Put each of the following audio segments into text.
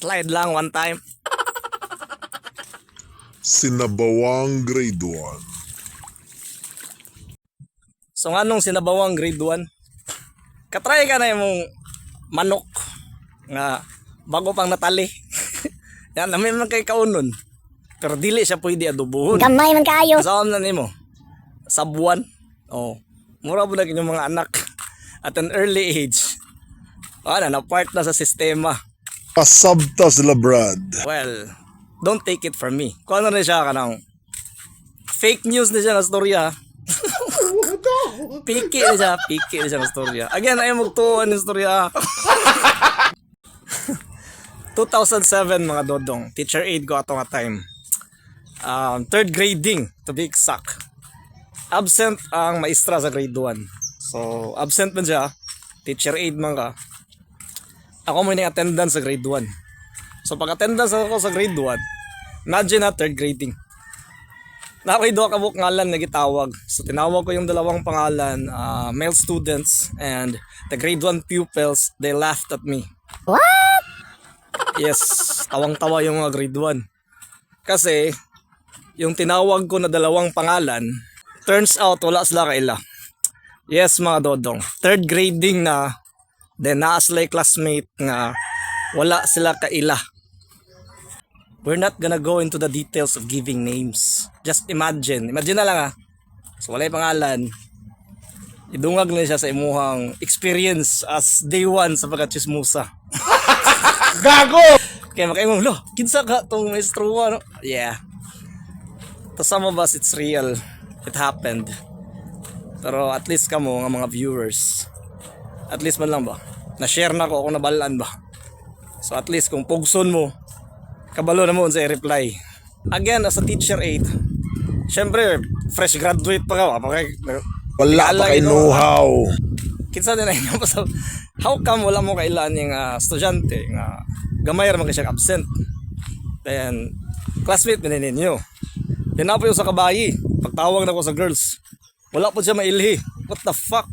Slide lang one time. Sinabawang grade 1. So nga nung sinabawang grade 1, katry ka na yung manok nga bago pang natali. Yan, namin man kay kaunon. Pero dili siya pwede adubuhon. Gamay man kaayo. Kasama na nimo. Sabuan. Oh. Mura po na mga anak at an early age. Ah, na part na sa sistema. Pasabta sila Brad. Well, don't take it from me. Kung ano na siya ka ng fake news na siya na storya. piki na siya, piki na siya na storya. Again, ayaw magtuon ng storya. 2007 mga dodong. Teacher aid ko ato nga time. Um, third grading, to be exact. Absent ang maestra sa grade 1. So, absent man siya. Teacher aid man ka. Ako mo yung attendance sa grade 1. So pag attendance ako sa grade 1, imagine na third grading. Nakoy do kabuk ngalan na gitawag. So tinawag ko yung dalawang pangalan, uh, male students and the grade 1 pupils, they laughed at me. What? Yes, tawang-tawa yung mga grade 1. Kasi yung tinawag ko na dalawang pangalan, turns out wala sila kaila. Yes mga dodong, third grading na, then naa sila classmate nga wala sila kaila. We're not gonna go into the details of giving names. Just imagine, imagine na lang ah. So wala yung pangalan, idungag na siya sa imuhang experience as day one sa pagkachismusa. Gago! Kaya makaimong, lo, kinsa ka tong maestro ano? Yeah. To some of us, it's real. It happened. Pero at least kamo, nga mga viewers, at least man lang ba? Na-share na ko kung nabalaan ba? So at least kung pugson mo, kabalo na mo sa reply. Again, as a teacher aid, syempre, fresh graduate pa ka, pa kay, Wala pa kay know-how. kinsa din ay sa how come wala mo kailan yung ah, estudyante nga gamay ra man siya absent then classmate man ninyo yan na po yung sa kabayi pagtawag na ko sa girls wala po siya mailhi what the fuck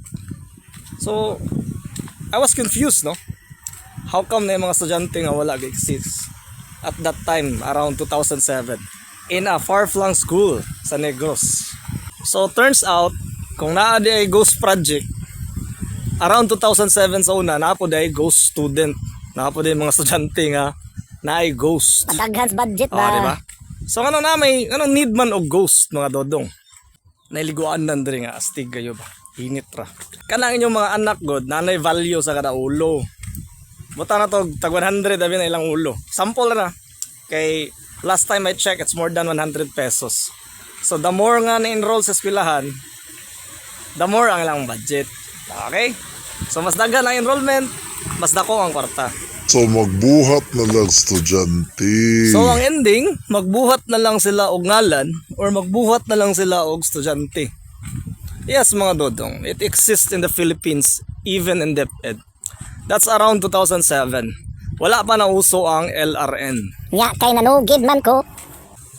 so I was confused no how come na yung mga estudyante nga wala exist at that time around 2007 in a far-flung school sa Negros so turns out kung naa di ay ghost project around 2007 sa una, na po dahil ghost student. Na po dahil mga estudyante nga na ay ghost. Padaghans budget Oh, ba? di ba? So ano na may anong need man og ghost mga dodong. Nailiguan nan diri nga astig kayo ba. Init ra. Kanang inyong mga anak god nanay value sa kada ulo. Buta na to tag 100 abi na ilang ulo. Sample na. Kay last time I check it's more than 100 pesos. So the more nga na-enroll sa eskwelahan, the more ang ilang budget. Okay? So mas daghan ang enrollment, mas dako ang kwarta. So magbuhat na lang estudyante. So ang ending, magbuhat na lang sila og ngalan or magbuhat na lang sila og estudyante. Yes mga dodong, it exists in the Philippines even in DepEd. That's around 2007. Wala pa na uso ang LRN. Nya kay nanugid man ko.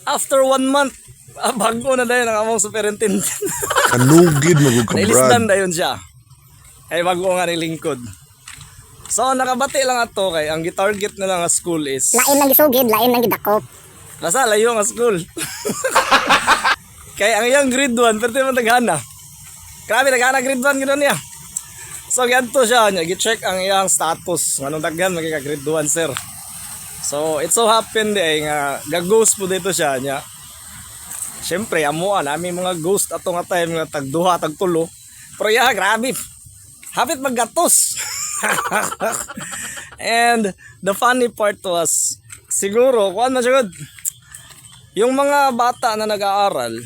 After one month, ah, bago na dahil ang among superintendent. Anugid magug ka Brad. Nailisdan dayon siya. Ay bago nga ni lingkod. So nakabati lang ato kay ang gitarget na lang nga school is Lain lang gisugid, lain lang gidakop. Basta layo nga school. Kaya ang iyang grade 1, pero mo taghana. Grabe, taghana grade 1 gano'n niya. So, ganito siya niya. Gi-check ang iyang status. Anong daghan, magiging grade 1, sir. So, it so happened eh, nga, gag-ghost po dito siya niya. Siyempre, amuan, namin mga ghost ato nga time, nga tagduha, tagtulo. Pero yeah, grabe. Hapit maggatos. And the funny part was, siguro, kuan na good. Yung mga bata na nag-aaral,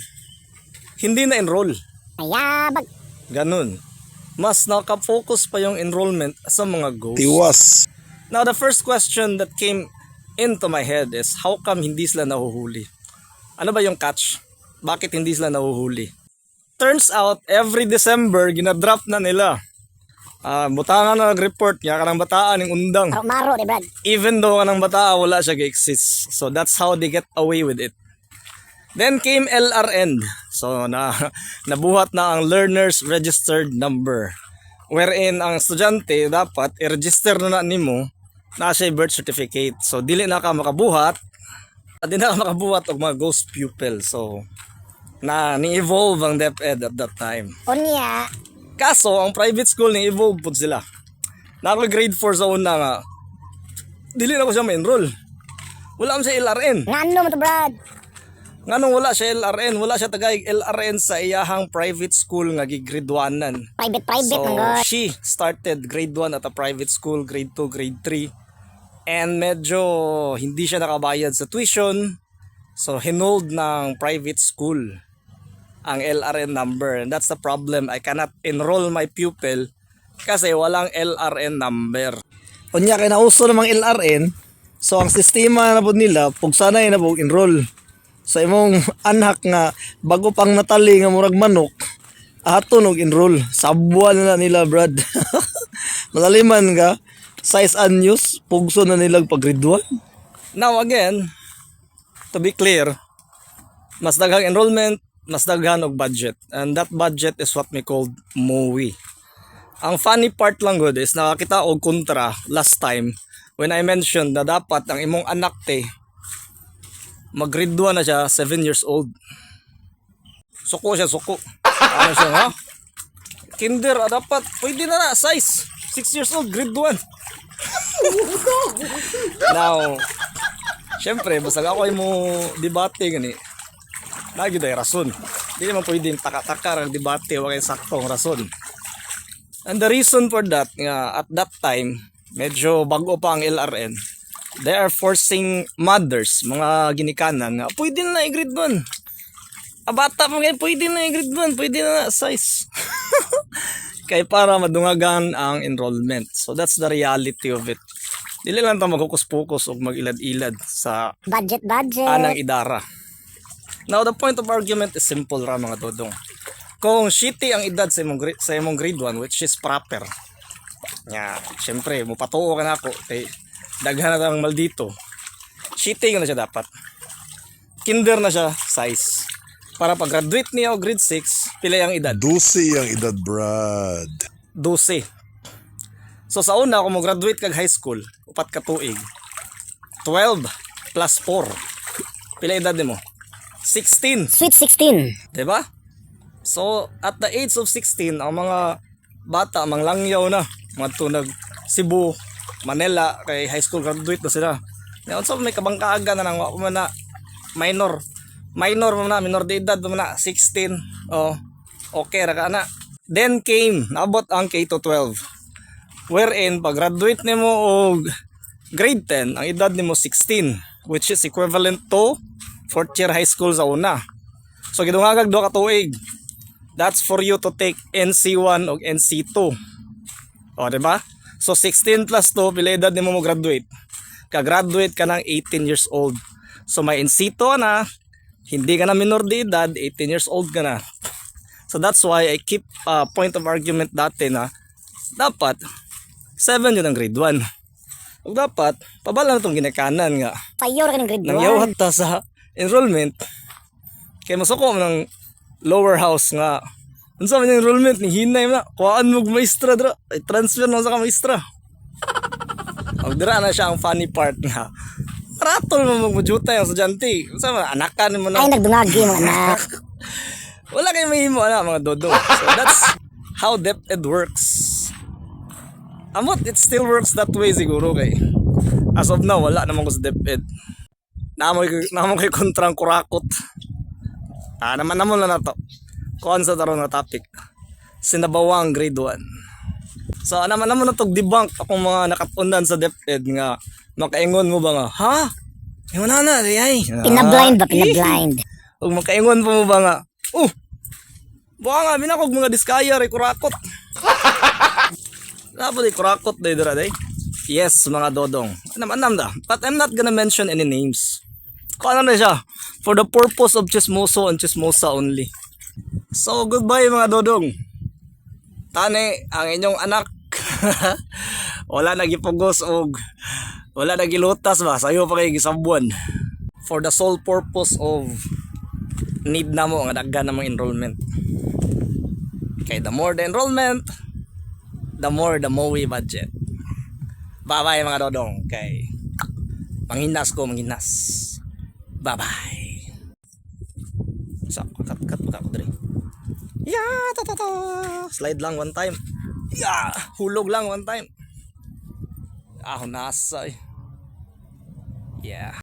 hindi na enroll. Ayabag. Ganun. Mas nakafocus pa yung enrollment sa mga ghosts. Tiwas. Now, the first question that came into my head is, how come hindi sila nahuhuli? Ano ba yung catch? Bakit hindi sila nahuhuli? Turns out, every December, ginadrop na nila. Ah, butangan na nag-report niya kanang bataan ng undang. Maro maro even though kanang bata wala siya ga-exist. So that's how they get away with it. Then came LRN. So na nabuhat na ang learner's registered number. Wherein ang estudyante dapat i-register na na nimo na siya birth certificate. So dili na ka makabuhat. at Di na ka makabuhat og mga ghost pupil. So na ni-evolve ang DepEd at that time. Unya. Kaso, ang private school ni evolve po sila. Na ako grade 4 sa una nga. Dili na ko siya ma-enroll. Wala man siya LRN. Nga ano mo to, Brad? Nga nung wala siya LRN, wala siya tagay LRN sa iyahang private school nga gi grade 1 Private, private, So, so, she started grade 1 at a private school, grade 2, grade 3. And medyo hindi siya nakabayad sa tuition. So, hinold ng private school ang LRN number. And that's the problem. I cannot enroll my pupil kasi walang LRN number. Unya kay nauso namang LRN, so ang sistema na po nila, pag sanay na po enroll sa imong anak nga bago pang natali nga murag manok, aton og enroll. Sabuan na nila, brad. Malaliman ka, size anyos, pugso na nilang pag grade 1. Now again, to be clear, mas daghang enrollment, mas daghan og budget. And that budget is what we called MOE. Ang funny part lang good is nakakita og kontra last time when I mentioned na dapat ang imong anak te mag grade 1 na siya, 7 years old. Suko siya, suko. Ano siya, ha? Kinder, ah, dapat, pwede na na, size. 6 years old, grade 1. Now, syempre, basta ako mo debate gani, lagi dahil rason. Hindi naman pwedeng taka-taka ang debate, wag kayong saktong rason. And the reason for that, nga, at that time, medyo bago pa ang LRN, they are forcing mothers, mga ginikanan, nga, pwede na i-grade 1. Ah, bata pa ngayon, pwede na i-grade 1, pwede na size. Kaya para madungagan ang enrollment. So that's the reality of it. Dili lang ta magkukus-pukus o magilad-ilad sa budget, budget. anang idara. Now the point of argument is simple ra mga dodong. Kung shitty ang edad sa imong grade, sa imong grade 1 which is proper. Nya, syempre mo patuo ka na ako kay daghan na tang maldito. Shitty na siya dapat. Kinder na siya size. Para pag graduate niya o grade 6, pila ang edad? 12 ang edad, Brad. 12. So sa una, kung mo graduate kag high school, upat ka tuig. 12 plus 4. Pila edad mo? 16. Sweet 16. 'di ba? So, at the age of 16, ang mga bata, mga langyaw na, mga tunag Cebu, Manila, kay high school graduate na sila. Ngayon, so may kabangkaaga na nang man na minor. Minor mo na, minor de edad mo na, 16. Oh, okay, raka na. Then came, naabot ang K-12. Wherein, pag graduate nimo og grade 10, ang edad nimo 16, which is equivalent to fourth year high school sa una. So gidungagag do ka tuig. That's for you to take NC1 o NC2. O, di ba? So 16 plus 2 pila edad nimo mo graduate. Ka-graduate ka ng 18 years old. So may NC2 na, hindi ka na minor de edad, 18 years old ka na. So that's why I keep uh, point of argument dati na dapat 7 yun ang grade 1. Ug dapat pabala na itong ginakanan nga Payor ka ng grade 1. nangyawat ta sa enrollment kay masuko ng lower house nga unsa man yung enrollment ni hinay na? Kuhaan mo maestra dra. Ay transfer na sa ka maestra. Og dira na siya ang funny part nga ratol mo magmujuta yung estudyante. Unsa man anakan mo na. Ay, nagdungagi mga anak. wala kay mahimo na mga dodo. So that's how DepEd works. Amot it still works that way siguro kay. As of now wala naman ko sa DepEd namo kay kontrang kurakot. Ah, naman naman na nato. Kuan sa taron nga topic. Sinabawang grade 1. So, naman naman na tog debunk akong mga nakatundan sa DepEd nga makaingon mo ba nga, ha? Yung na na, ay. Pinablind ba? Pinablind. Ug makaingon pa mo ba nga, oh, baka nga, binakog mga diskaya, rin kurakot. Dapat ay kurakot, day dira, day. Yes, mga dodong. Anam, anam da. But I'm not gonna mention any names. Kung ano na siya, for the purpose of chismoso and chismosa only. So, goodbye mga dodong. Tani, ang inyong anak, wala nagipugos og wala nagilutas ba, sayo pa kayo gisambuan. For the sole purpose of need na mo nga daghan na mga enrollment. Kay the more the enrollment, the more the MOE budget. Bye-bye mga dodong. Okay. Manghinas ko, manghinas. Bye-bye. So, kat kat kat ko dre. Yeah, ta ta ta. Slide lang one time. Yeah, hulog lang one time. Ah, nasa. Yeah.